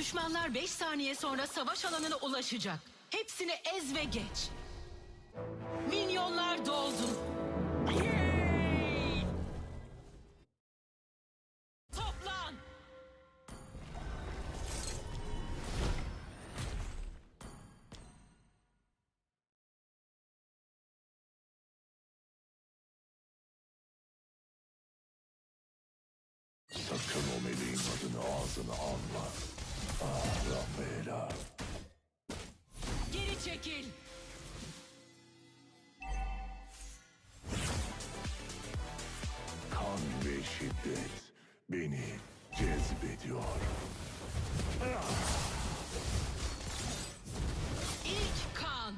Düşmanlar 5 saniye sonra savaş alanına ulaşacak. Hepsini ez ve geç. Çekil. Kan ve şiddet beni cezbediyor. İlk kan.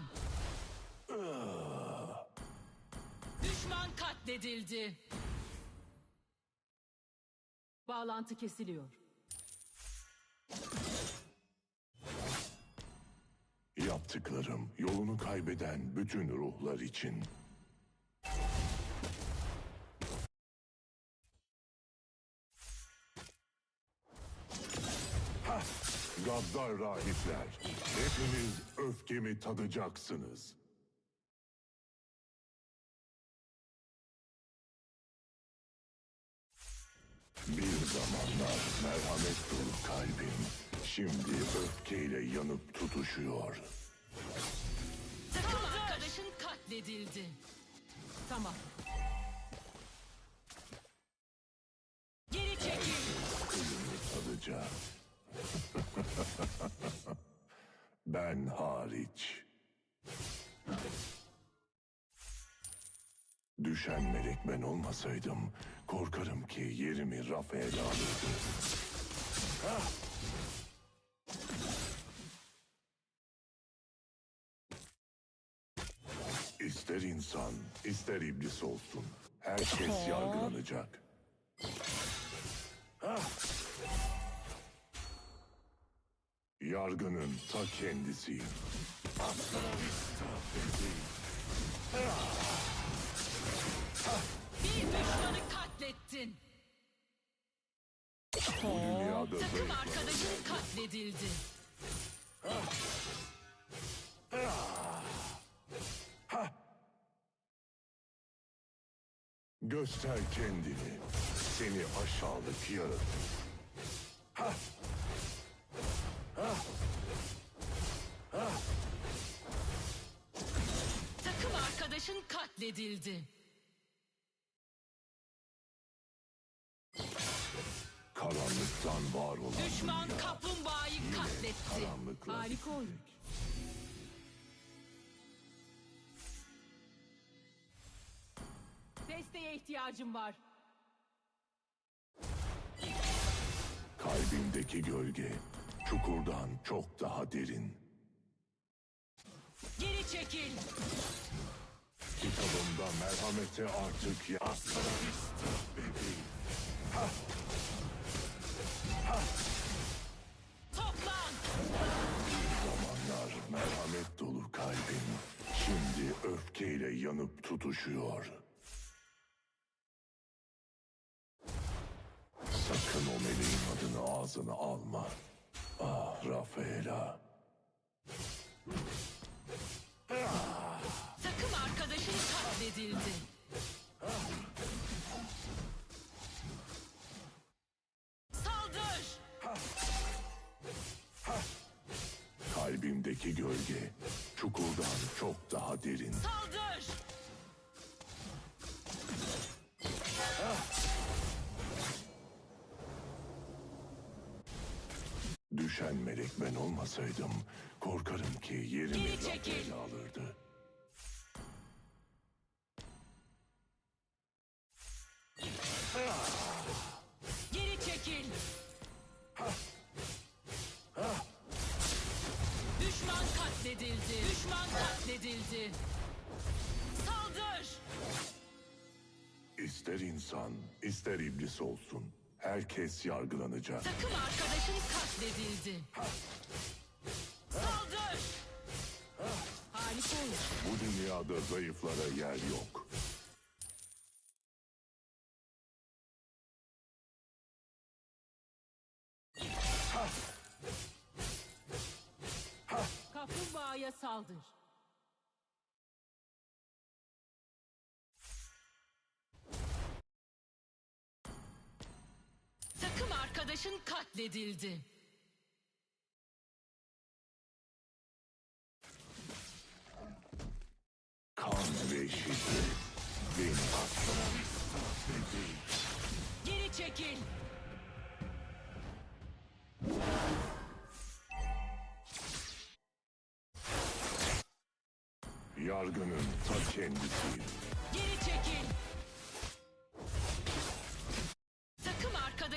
Düşman katledildi. Bağlantı kesiliyor. Kaybeden bütün ruhlar için. Hah! Gaddar rahipler, hepiniz öfkemi tadacaksınız. Bir zamanlar merhamet dolu kalbim, şimdi öfkeyle yanıp tutuşuyor. Takım arkadaşın katledildi. Tamam. Geri çekil. Tadacağım. ben hariç. Düşen melek ben olmasaydım korkarım ki yerimi Rafael alırdı. Ah! İnsan, ister iblis olsun. Herkes yargılanacak. Yargının ta kendisiyim. Bir düşmanı katlettin. Bu dünyada Takım zayıf arkadaşın katledildi. Göster kendini. Seni aşağılık yaratık. Takım arkadaşın katledildi. Karanlıktan var olan Düşman dünya kaplumbağayı katletti. karanlıkla Harika oyun. Desteğe ihtiyacım var. Kalbimdeki gölge çukurdan çok daha derin. Geri çekil. Kitabımda merhamete artık ya. Hasta la vista, bebeğim. Toplan. zamanlar merhamet dolu kalbim şimdi öfkeyle yanıp tutuşuyor. Ağzına alma. Ah Rafaela. Takım arkadaşın katledildi. Saldır. Kalbimdeki gölge çukurdan çok daha derin. Saldır. Olmasaydım korkarım ki yerimi. Rafaela alırdı. Geri çekil. Düşman katledildi. Düşman katledildi. Saldır. İster insan, ister iblis olsun herkes yargılanacak. Takım arkadaşın katledildi. Saldır! Harika olur. Bu dünyada zayıflara yer yok. Kaplumbağaya saldır. Arkadaşın katledildi. Kan ve şiddet beni asla Geri çekil. Yargının ta kendisiyim. Geri çekil.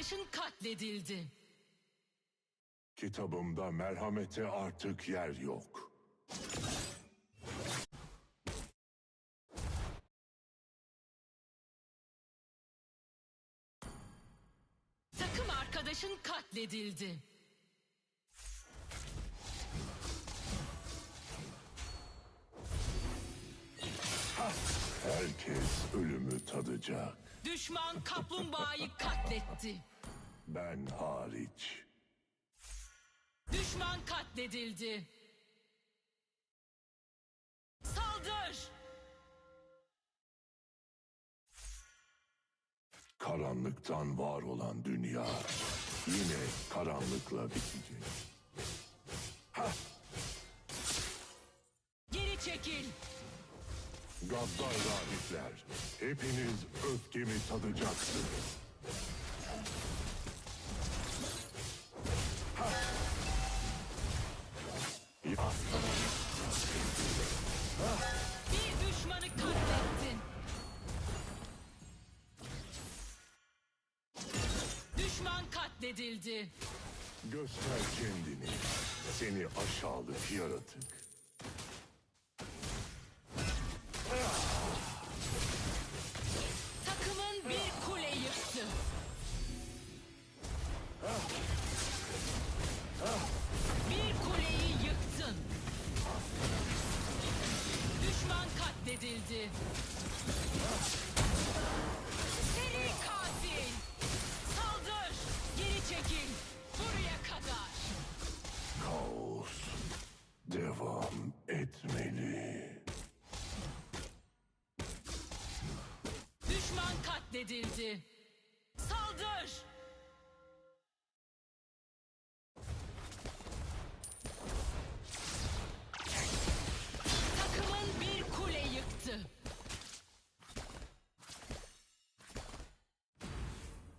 Arkadaşın katledildi. Kitabımda merhamete artık yer yok. Takım arkadaşın katledildi. Herkes ölümü tadacak. Düşman kaplumbağayı katletti. Ben hariç. Düşman katledildi. Saldır! Karanlıktan var olan dünya yine karanlıkla bitecek. Geri çekil. Gaddar rahipler, hepiniz öfkemi tadacaksınız. Ha! Bir düşmanı katlettin. Düşman katledildi. Göster kendini, seni aşağılık yaratık. Düşman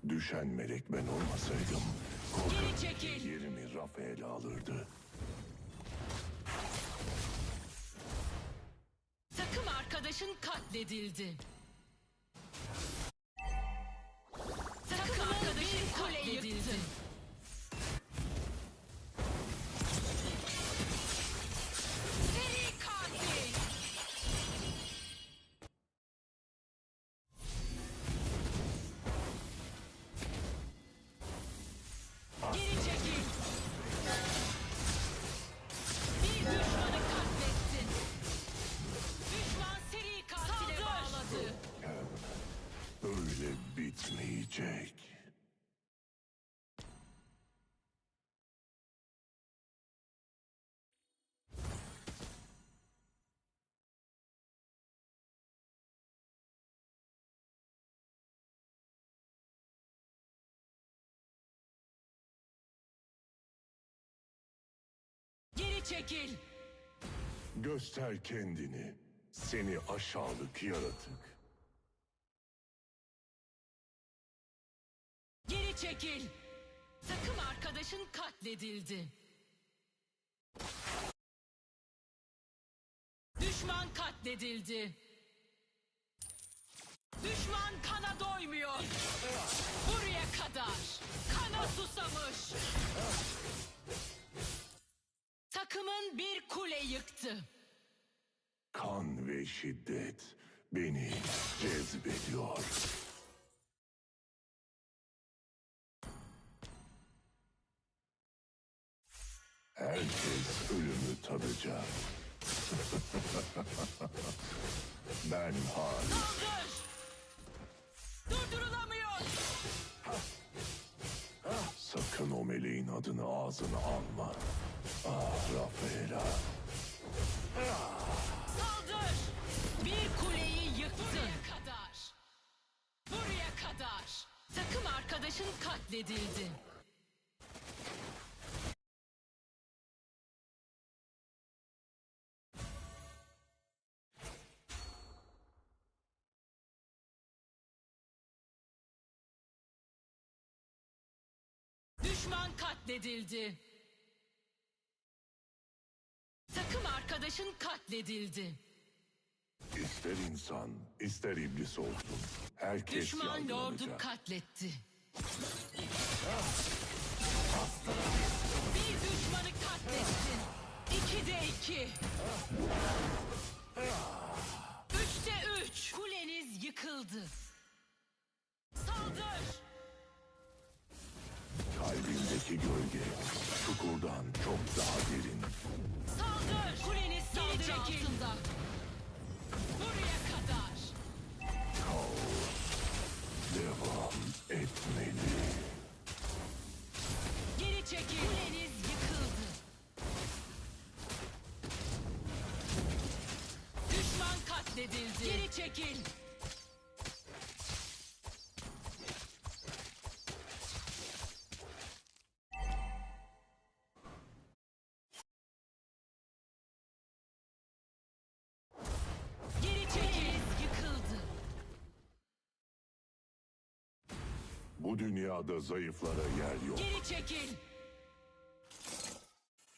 Düşen melek ben olmasaydım Geri çekil. yerimi Rafael alırdı. Takım arkadaşın katledildi. Çekil. Göster kendini, seni aşağılık yaratık. Geri çekil. Takım arkadaşın katledildi. Düşman katledildi. Düşman kana doymuyor. Buraya kadar. Kana susamış. Takımın bir kule yıktı. Kan ve şiddet beni cezbediyor. Herkes ölümü tadacak. ben. Saldır. Durdurulamıyor. Sakın o meleğin adını ağzına alma. Ah Rafaela. Saldır! Bir kuleyi yıktın. Buraya kadar. Buraya kadar. Takım arkadaşın katledildi. Katledildi. Takım arkadaşın katledildi. İster insan, ister iblis olsun. Herkes Düşman lordu katletti. Bir düşmanı katlettin. İkide iki. Üçte üç. Kuleniz yıkıldı. Saldır. Kalbimdeki gölge çukurdan çok daha derin. Saldır. Kuleniz saldırı altında. Buraya kadar. Devam etmeli. Geri çekil. Kuleniz yıkıldı. Düşman katledildi. Geri çekil. Dünyada zayıflara yer yok. Geri çekil.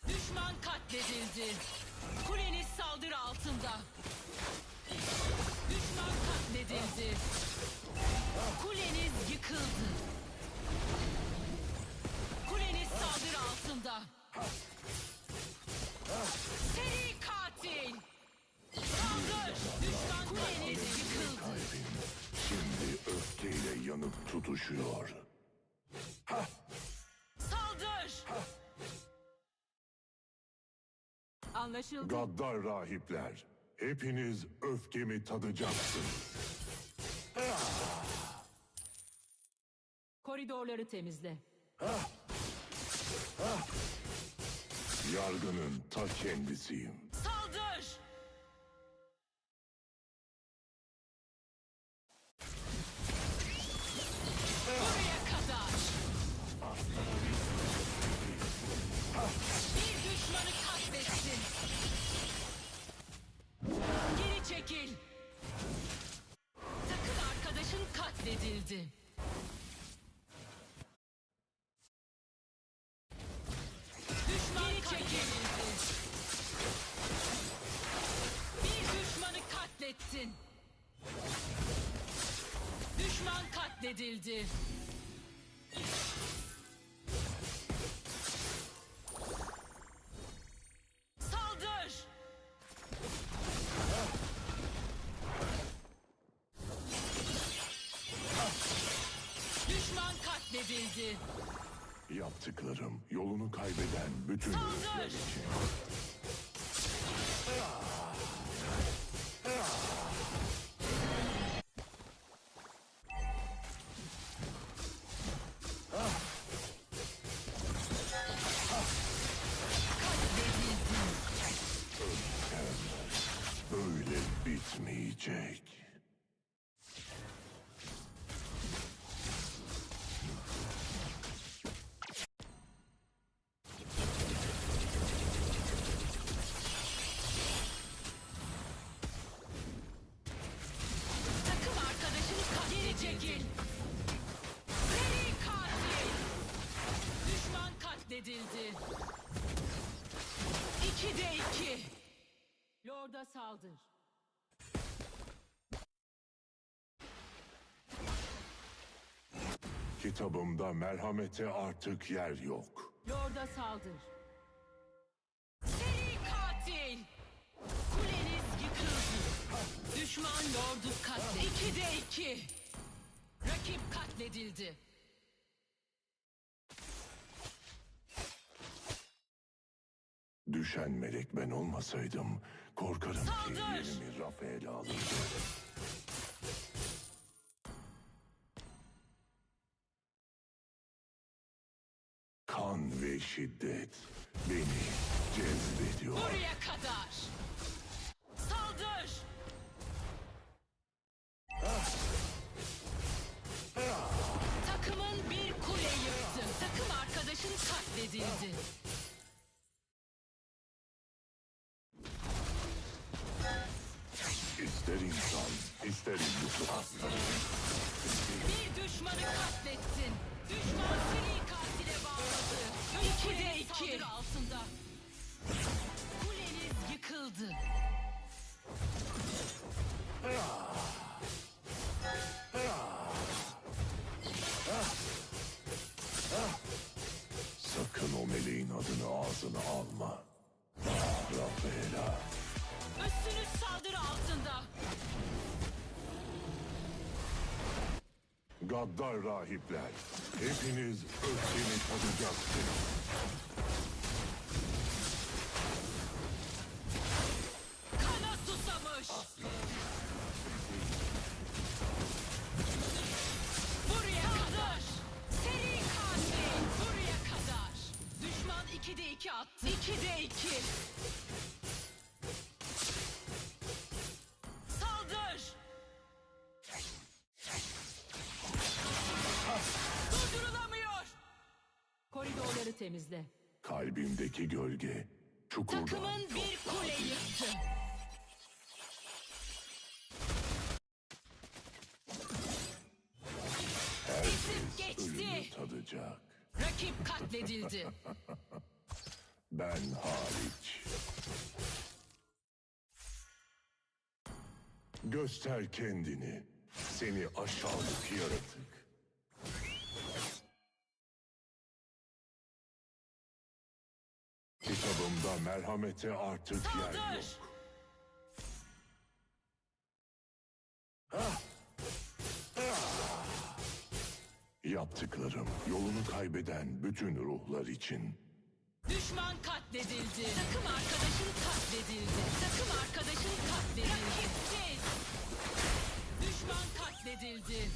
Düşman katledildi. Kuleniz saldırı altında. Düşman katledildi. Kuleniz yıkıldı. Yanıp tutuşuyor. Saldır. Anlaşıldı. Gaddar rahipler, hepiniz öfkemi tadacaksınız. Koridorları temizle. Yargının ta kendisiyim. Katledildi. Saldır! Düşman katledildi. Yaptıklarım yolunu kaybeden bütün Saldır! Katledildi. İki de iki. Lord'a saldır. Kitabımda merhamete artık yer yok. Lord'a saldır. Seri katil. Kuleniz yıkıldı. Düşman lordu katledildi. İki de iki. Rakip katledildi. Düşen melek ben olmasaydım korkarım Saldır! ki yerimi Rafael'e alırdı. Kan ve şiddet beni cezbediyor. Buraya kadar! Saldır! Takımın bir kule yıktı. Takım arkadaşın katledildi. Düşmanı katlettin. Düşman seni katile bağladı. İki de iki. Altında. Kuleniz yıkıldı. Sakın o meleğin adını ağzına alma. Rafaela. Üstünüz saldırı altında. Gaddar rahipler. Hepiniz öfkeni tadacaksınız. Kana susamış. Buraya kadar. Seri katil. Buraya kadar. Düşman 2'de 2 attı. 2'de 2. temizle. Kalbimdeki gölge çukurdan Takımın bir kule yıktı. Ölümü geçti. tadacak. Rakip katledildi. Ben hariç. Göster kendini. Seni aşağılık yaratık. Kitabımda merhamete artık yer Saldır. yok. Ah! Ah! Yaptıklarım yolunu kaybeden bütün ruhlar için. Düşman katledildi. Takım arkadaşın katledildi. Takım arkadaşın katledildi. Rakipsiz. Düşman katledildi.